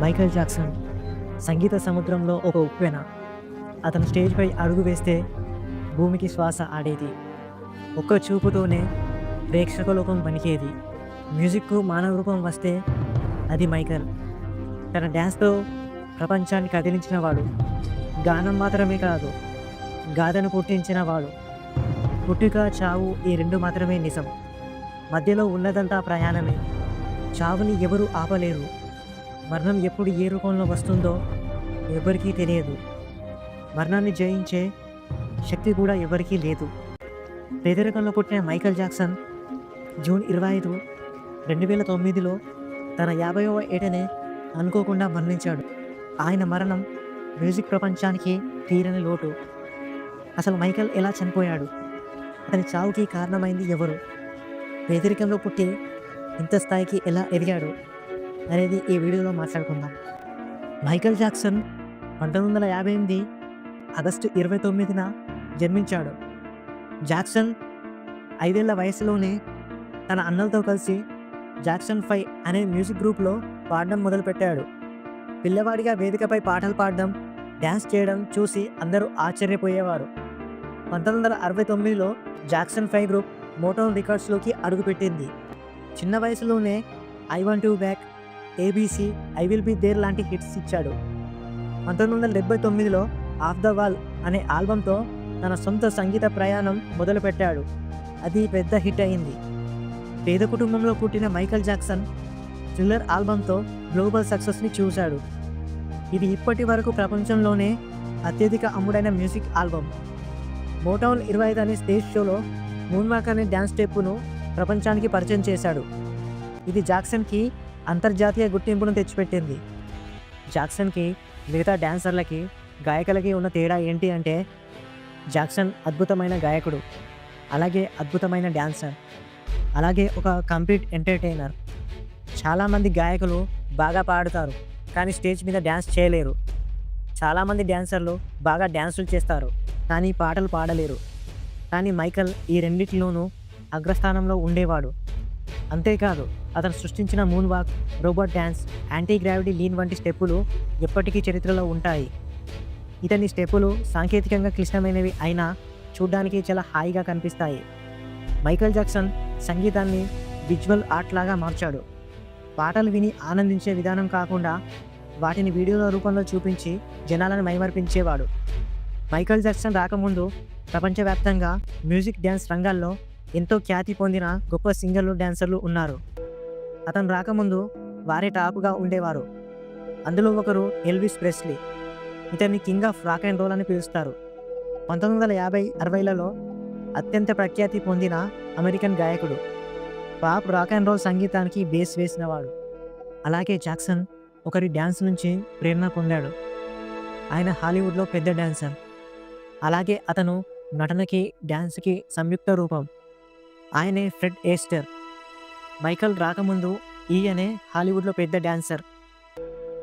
Michael Jackson సంగీత సముద్రంలో ఒక ఉప్పెన. అతను స్టేజ్పై అడుగు వేస్తే భూమికి శ్వాస ఆడేది. ఒక్క చూపుతోనే ప్రేక్షక లోకం పనికేది మ్యూజిక్కు మానవ రూపం వస్తే అది మైకల్. తన డ్యాన్స్తో ప్రపంచాన్ని కదిలించిన వాడు. గానం మాత్రమే కాదు గాథను పుట్టించిన వాడు. పుట్టుక చావు ఈ రెండు మాత్రమే నిజం. మధ్యలో ఉన్నదంతా ప్రయాణమే. చావుని ఎవరు ఆపలేరు. మరణం ఎప్పుడు ఏ రూపంలో వస్తుందో ఎవరికీ తెలియదు. మరణాన్ని జయించే శక్తి కూడా ఎవరికీ లేదు. పేదరికంలో పుట్టిన మైకల్ జాక్సన్ జూన్ ఇరవై ఐదు రెండు వేల తొమ్మిదిలో తన యాభైవ ఏటనే అనుకోకుండా మరణించాడు. ఆయన మరణం మ్యూజిక్ ప్రపంచానికి తీరని లోటు. అసలు మైకల్ ఎలా చనిపోయాడు? అతని చావుకి కారణమైంది ఎవరు? పేదరికంలో పుట్టి ఇంత స్థాయికి ఎలా ఎదిగాడు? అనేది ఈ వీడియోలో మాట్లాడుకుందాం. మైకల్ జాక్సన్ పంతొమ్మిది వందల యాభై ఎనిమిది ఆగస్టు ఇరవై తొమ్మిదిన జన్మించాడు. జాక్సన్ ఐదేళ్ళ వయసులోనే తన అన్నలతో కలిసి జాక్సన్ ఫైవ్ అనే మ్యూజిక్ గ్రూప్లో పాడడం మొదలుపెట్టాడు. పిల్లవాడిగా వేదికపై పాటలు పాడడం డ్యాన్స్ చేయడం చూసి అందరూ ఆశ్చర్యపోయేవారు. పంతొమ్మిది వందల అరవై తొమ్మిదిలో జాక్సన్ ఫైవ్ గ్రూప్ మోటోన్ రికార్డ్స్లోకి అడుగుపెట్టింది. చిన్న వయసులోనే I want to back ABC I will be there లాంటి హిట్స్ ఇచ్చాడు. పంతొమ్మిది వందల డెబ్బై తొమ్మిదిలో ఆఫ్ ద వాల్ అనే ఆల్బంతో తన సొంత సంగీత ప్రయాణం మొదలుపెట్టాడు. అది పెద్ద హిట్ అయింది. పేద కుటుంబంలో పుట్టిన మైకల్ జాక్సన్ థ్రిల్లర్ ఆల్బంతో గ్లోబల్ సక్సెస్ని చూశాడు. ఇది ఇప్పటి వరకు ప్రపంచంలోనే అత్యధిక అమ్ముడైన మ్యూజిక్ ఆల్బమ్ మోటౌన్ ఇరవై ఐదు అనే స్టేజ్ షోలో మూన్వాక్ అనే డ్యాన్స్ స్టెప్పును ప్రపంచానికి పరిచయం చేశాడు. ఇది జాక్సన్కి అంతర్జాతీయ గుర్తింపును తెచ్చిపెట్టింది. జాక్సన్కి మిగతా డ్యాన్సర్లకి గాయకులకి ఉన్న తేడా ఏంటి అంటే జాక్సన్ అద్భుతమైన గాయకుడు. అలాగే అద్భుతమైన డ్యాన్సర్ అలాగే ఒక కంప్లీట్ ఎంటర్టైనర్. చాలామంది గాయకులు బాగా పాడుతారు కానీ స్టేజ్ మీద డ్యాన్స్ చేయలేరు. చాలామంది డ్యాన్సర్లు బాగా డ్యాన్సులు చేస్తారు కానీ పాటలు పాడలేరు. కానీ మైకల్ ఈ రెండిటిలోనూ అగ్రస్థానంలో ఉండేవాడు. అంతేకాదు అతను సృష్టించిన moon walk robot dance anti gravity lean వంటి స్టెప్పులు ఎప్పటికీ చరిత్రలో ఉంటాయి. ఇతని స్టెప్పులు సాంకేతికంగా క్లిష్టమైనవి అయినా చూడ్డానికి చాలా హాయిగా కనిపిస్తాయి. మైకల్ జాక్సన్ సంగీతాన్ని విజువల్ ఆర్ట్ లాగా మార్చాడు. పాటలు విని ఆనందించే విధానం కాకుండా వాటిని వీడియోల రూపంలో చూపించి జనాలను మైమర్పించేవాడు. మైకల్ జాక్సన్ రాకముందు ప్రపంచవ్యాప్తంగా మ్యూజిక్ డ్యాన్స్ రంగాల్లో ఎంతో ఖ్యాతి పొందిన గొప్ప సింగర్లు డ్యాన్సర్లు ఉన్నారు. అతను రాకముందు వారే టాప్గా ఉండేవారు. అందులో ఒకరు ఎల్విస్ ప్రెస్లీ. ఇతన్ని king of rock and roll అని పిలుస్తారు. పంతొమ్మిది వందల యాభై అరవైలలో అత్యంత ప్రఖ్యాతి పొందిన అమెరికన్ గాయకుడు. పాప్ రాక్ అండ్ రోల్ సంగీతానికి బేస్ వేసినవాడు. అలాగే జాక్సన్ ఒకరి డ్యాన్స్ నుంచి ప్రేరణ పొందాడు. ఆయన హాలీవుడ్లో పెద్ద డ్యాన్సర్ అలాగే అతను నటనకి డ్యాన్స్కి సంయుక్త రూపం. ఆయనే ఫ్రెడ్ ఏస్టర్. మైకల్ రాకముందు ఈయనే హాలీవుడ్లో పెద్ద డ్యాన్సర్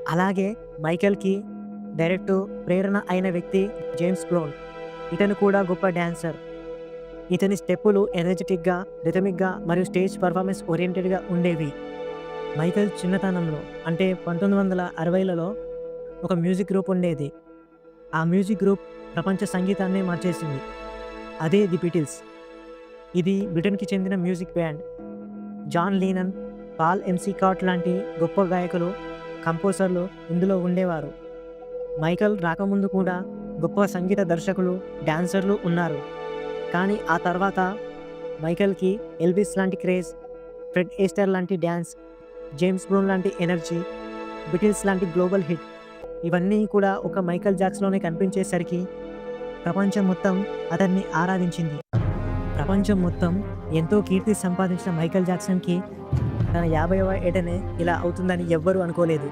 అలాగే మైకల్కి డైరెక్ట్ ప్రేరణ అయిన వ్యక్తి జేమ్స్ బ్రౌన్. ఇతను కూడా గొప్ప డ్యాన్సర్ ఇతని స్టెప్పులు ఎనర్జెటిక్గా రిథమిక్గా మరియు స్టేజ్ పర్ఫార్మెన్స్ ఓరియంటెడ్గా ఉండేవి. మైకల్ చిన్నతనంలో అంటే పంతొమ్మిది వందల అరవైలలో ఒక మ్యూజిక్ గ్రూప్ ఉండేది. ఆ మ్యూజిక్ గ్రూప్ ప్రపంచ సంగీతాన్ని మార్చేసింది. అదే ది బిటిల్స్. ఇది బ్రిటన్కి చెందిన music band. John Lennon Paul MC కాట్ లాంటి గొప్ప గాయకులు కంపోజర్లు ఇందులో ఉండేవారు. మైకల్ రాకముందు కూడా గొప్ప సంగీత దర్శకులు డాన్సర్లు ఉన్నారు. కానీ ఆ తర్వాత మైకల్కి ఎల్విస్ లాంటి క్రేజ్ ఫ్రెడ్ ఏస్టర్ లాంటి డ్యాన్స్ జేమ్స్ బ్రూన్ లాంటి ఎనర్జీ బిటిల్స్ లాంటి గ్లోబల్ హిట్ ఇవన్నీ కూడా ఒక మైకల్ జాక్స్లోనే కనిపించేసరికి ప్రపంచం మొత్తం అతన్ని ఆరాధించింది. ప్రపంచం మొత్తం ఎంతో కీర్తి సంపాదించిన మైకల్ జాక్సన్కి తన యాభైవ ఏటనే ఇలా అవుతుందని ఎవ్వరూ అనుకోలేదు.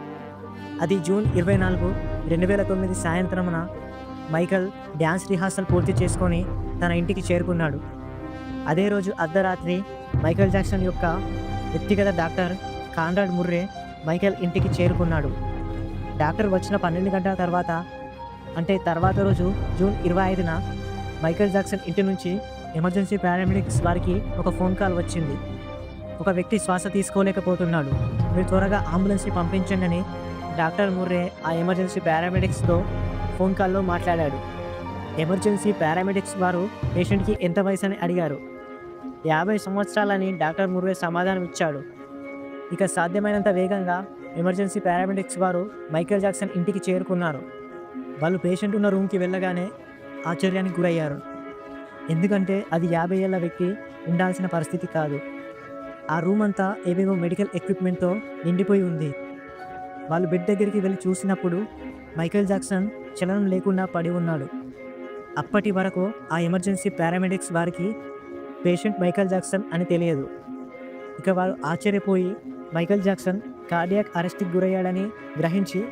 అది జూన్ ఇరవై నాలుగు రెండు వేల తొమ్మిది సాయంత్రమున మైకల్ డ్యాన్స్ రిహార్సల్ పూర్తి చేసుకొని తన ఇంటికి చేరుకున్నాడు. అదే రోజు అర్ధరాత్రి మైకల్ జాక్సన్ యొక్క వ్యక్తిగత డాక్టర్ కాన్రాడ్ ముర్రే మైకేల్ ఇంటికి చేరుకున్నాడు. డాక్టర్ వచ్చిన పన్నెండు గంటల తర్వాత అంటే తర్వాత రోజు జూన్ ఇరవై ఐదున మైకేల్ జాక్సన్ ఇంటి నుంచి ఎమర్జెన్సీ పారామెడిక్స్ వారికి ఒక ఫోన్ కాల్ వచ్చింది. ఒక వ్యక్తి శ్వాస తీసుకోలేకపోతున్నాడు. మీరు త్వరగా అంబులెన్స్ని పంపించండి అని డాక్టర్ ముర్రే ఆ ఎమర్జెన్సీ పారామెడిక్స్తో ఫోన్ కాల్లో మాట్లాడాడు. ఎమర్జెన్సీ పారామెడిక్స్ వారు పేషెంట్కి ఎంత వయసు అని అడిగారు. యాభై సంవత్సరాలని డాక్టర్ ముర్రే సమాధానం ఇచ్చాడు. ఇక సాధ్యమైనంత వేగంగా ఎమర్జెన్సీ పారామెడిక్స్ వారు మైకేల్ జాక్సన్ ఇంటికి చేరుకున్నారు. వాళ్ళు పేషెంట్ ఉన్న రూమ్కి వెళ్ళగానే ఆశ్చర్యానికి గురయ్యారు. ఎందుకంటే అది యాభై ఏళ్ళ వ్యక్తి ఉండాల్సిన పరిస్థితి కాదు. ఆ రూమ్ అంతా ఏవేవో మెడికల్ ఎక్విప్మెంట్తో నిండిపోయి ఉంది. వాళ్ళు బెడ్ దగ్గరికి వెళ్ళి చూసినప్పుడు మైకేల్ జాక్సన్ చలనం లేకుండా పడి ఉన్నాడు. అప్పటి వరకు ఆ ఎమర్జెన్సీ పారామెడిక్స్ వారికి పేషెంట్ మైకేల్ జాక్సన్ అని తెలియదు. ఇక వారు ఆశ్చర్యపోయి మైకేల్ జాక్సన్ కార్డియాక్ అరెస్ట్కి గురయ్యాడని గ్రహించి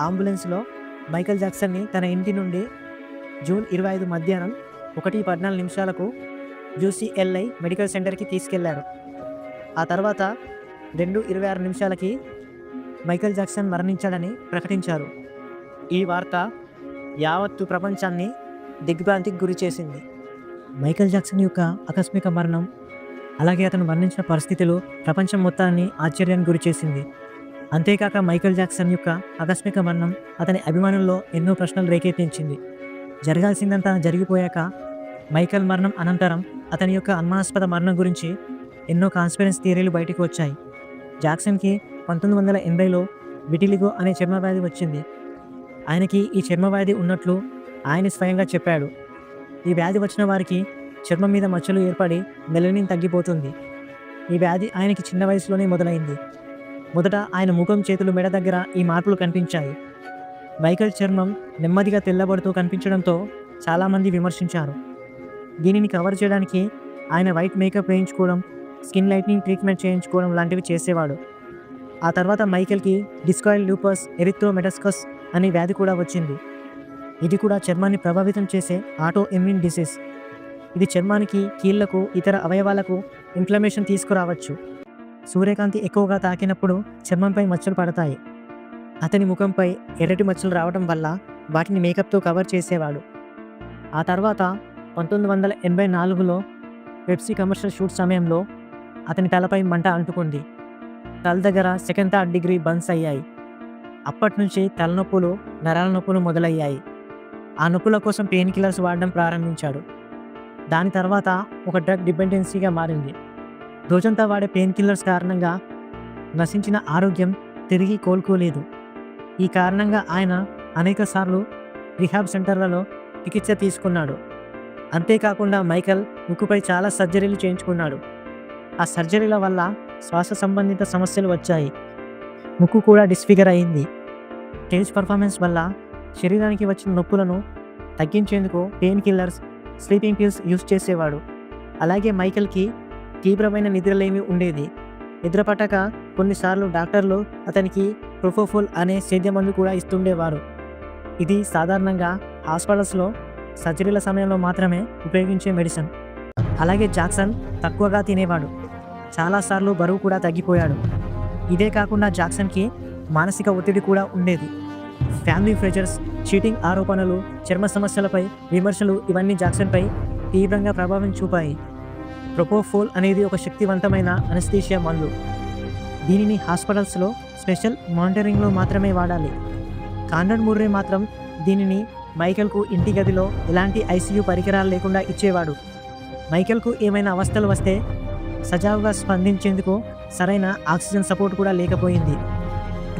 అంబులెన్స్లో మైకేల్ జాక్సన్ని తన ఇంటి నుండి జూన్ ఇరవై ఐదు మధ్యాహ్నం ఒకటి పద్నాలుగు నిమిషాలకు యూసీఎల్ఐ మెడికల్ సెంటర్కి తీసుకెళ్ళారు. ఆ తర్వాత రెండు ఇరవై ఆరు నిమిషాలకి మైకేల్ జాక్సన్ మరణించాడని ప్రకటించారు. ఈ వార్త యావత్తు ప్రపంచాన్ని దిగ్భ్రాంతికి గురి చేసింది. మైకేల్ జాక్సన్ యొక్క ఆకస్మిక మరణం అలాగే అతను మరణించిన పరిస్థితులు ప్రపంచం మొత్తాన్ని ఆశ్చర్యానికి గురి చేసింది. అంతేకాక మైకేల్ జాక్సన్ యొక్క ఆకస్మిక మరణం అతని అభిమానుల్లో ఎన్నో ప్రశ్నలు రేకెత్తించింది. జరగాల్సిందంతా జరిగిపోయాక మైకేల్ మరణం అనంతరం అతని యొక్క అనుమానాస్పద మరణం గురించి ఎన్నో కాన్స్పిరెన్స్ థియరీలు బయటకు వచ్చాయి. జాక్సన్కి పంతొమ్మిది వందల ఎనభైలో విటిలిగో అనే చర్మవ్యాధి వచ్చింది. ఆయనకి ఈ చర్మవ్యాధి ఉన్నట్లు ఆయన స్వయంగా చెప్పాడు. ఈ వ్యాధి వచ్చిన వారికి చర్మం మీద మచ్చలు ఏర్పడి మెలనిన్ తగ్గిపోతుంది. ఈ వ్యాధి ఆయనకి చిన్న వయసులోనే మొదలైంది. మొదట ఆయన ముఖం చేతులు మెడ దగ్గర ఈ మార్పులు కనిపించాయి. మైకల్ చర్మం నెమ్మదిగా తెల్లబడుతూ కనిపించడంతో చాలామంది విమర్శించారు. దీనిని కవర్ చేయడానికి ఆయన వైట్ మేకప్ వేయించుకోవడం స్కిన్ లైట్నింగ్ ట్రీట్మెంట్ చేయించుకోవడం లాంటివి చేసేవాడు. ఆ తర్వాత మైకేల్కి డిస్కాయిల్ లూపస్ ఎరిథ్రోమెటస్కస్ అనే వ్యాధి కూడా వచ్చింది. ఇది కూడా చర్మాన్ని ప్రభావితం చేసే ఆటో ఇమ్యూన్ డిసీజ్. ఇది చర్మానికి కీళ్ళకు ఇతర అవయవాలకు ఇన్ఫ్లమేషన్ తీసుకురావచ్చు. సూర్యకాంతి ఎక్కువగా తాకినప్పుడు చర్మంపై మచ్చలు పడతాయి. అతని ముఖంపై ఎర్రటి మచ్చలు రావడం వల్ల వాటిని మేకప్తో కవర్ చేసేవాడు. ఆ తర్వాత పంతొమ్మిది వందల ఎనభై నాలుగులో పెప్సీ కమర్షియల్ షూట్ సమయంలో అతని తలపై మంట అంటుకుంది. తల దగ్గర సెకండ్ థర్డ్ డిగ్రీ బన్స్ అయ్యాయి. అప్పటి నుంచి తలనొప్పులు నరాల నొప్పులు మొదలయ్యాయి. ఆ నొప్పుల కోసం పెయిన్ కిల్లర్స్ వాడడం ప్రారంభించాడు. దాని తర్వాత ఒక డ్రగ్ డిపెండెన్సీగా మారింది. రోజంతా వాడే పెయిన్ కిల్లర్స్ కారణంగా నశించిన ఆరోగ్యం తిరిగి కోలుకోలేదు. ఈ కారణంగా ఆయన అనేక సార్లు రిహాబ్ సెంటర్లలో చికిత్స తీసుకున్నాడు. అంతేకాకుండా మైకల్ ముక్కుపై చాలా సర్జరీలు చేయించుకున్నాడు. ఆ సర్జరీల వల్ల శ్వాస సంబంధిత సమస్యలు వచ్చాయి. ముక్కు కూడా డిస్ఫిగర్ అయింది. స్టేజ్ పర్ఫార్మెన్స్ వల్ల శరీరానికి వచ్చిన నొప్పులను తగ్గించేందుకు pain killers sleeping pills use చేసేవాడు. అలాగే మైకల్కి తీవ్రమైన నిద్రలేమి ఉండేది. నిద్రపట్టక కొన్నిసార్లు డాక్టర్లు అతనికి ప్రొఫోఫోల్ అనే సేద్య మందు కూడా ఇస్తుండేవారు. ఇది సాధారణంగా హాస్పిటల్స్లో సర్జరీల సమయంలో మాత్రమే ఉపయోగించే మెడిసిన్. అలాగే జాక్సన్ తక్కువగా తినేవాడు. చాలాసార్లు బరువు కూడా తగ్గిపోయాడు. ఇదే కాకుండా జాక్సన్కి మానసిక ఒత్తిడి కూడా ఉండేది. ఫ్యామిలీ ప్రెషర్స్ చీటింగ్ ఆరోపణలు చర్మ సమస్యలపై విమర్శలు ఇవన్నీ జాక్సన్పై తీవ్రంగా ప్రభావం చూపాయి. ప్రొపోఫోల్ అనేది ఒక శక్తివంతమైన అనస్థీషియా మందు. దీనిని హాస్పిటల్స్లో స్పెషల్ మానిటరింగ్లో మాత్రమే వాడాలి. కాండన్ ముర్రే మాత్రం దీనిని మైకెల్కు ఇంటి గదిలో ఎలాంటి ఐసీయూ పరికరాలు లేకుండా ఇచ్చేవాడు. మైకెల్కు ఏమైనా అవస్థలు వస్తే సజావుగా స్పందించేందుకు సరైన ఆక్సిజన్ సపోర్ట్ కూడా లేకపోయింది.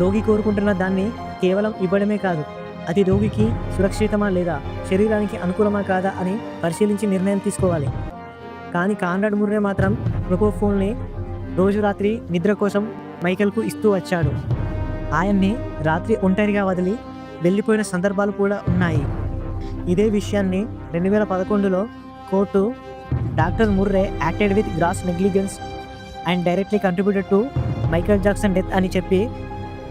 రోగి కోరుకుంటున్న దాన్ని కేవలం ఇవ్వడమే కాదు అది రోగికి సురక్షితమా లేదా శరీరానికి అనుకూలమా కాదా అని పరిశీలించి నిర్ణయం తీసుకోవాలి. కానీ కాన్రాడ్ ముర్రే మాత్రం ప్రొపోఫోన్ని రోజు రాత్రి నిద్ర కోసం మైకెల్కు ఇస్తూ వచ్చాడు. ఆయన్ని రాత్రి ఒంటరిగా వదిలి వెళ్ళిపోయిన సందర్భాలు కూడా ఉన్నాయి. ఇదే విషయాన్ని రెండు వేల పదకొండులో court doctor Murray acted with gross negligence and directly contributed to Michael Jackson death అని చెప్పి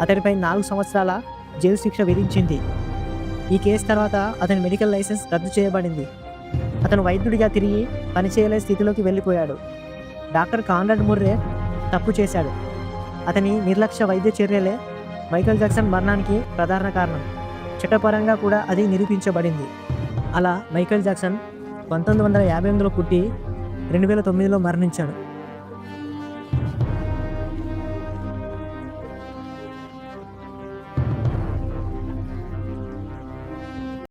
అతడిపై నాలుగు సంవత్సరాల జైలు శిక్ష విధించింది. ఈ కేసు తర్వాత అతని మెడికల్ లైసెన్స్ రద్దు చేయబడింది. అతను వైద్యుడిగా తిరిగి పనిచేయలే స్థితిలోకి వెళ్ళిపోయాడు. డాక్టర్ కాన్రాడ్ ముర్రే తప్పు చేశాడు. అతని నిర్లక్ష్య వైద్య చర్యలే మైకల్ జాక్సన్ మరణానికి ప్రధాన కారణం. చట్టపరంగా కూడా అది నిరూపించబడింది. అలా మైకల్ జాక్సన్ పంతొమ్మిది వందల యాభై ఎనిమిదిలో పుట్టి రెండు వేల తొమ్మిదిలో మరణించాడు.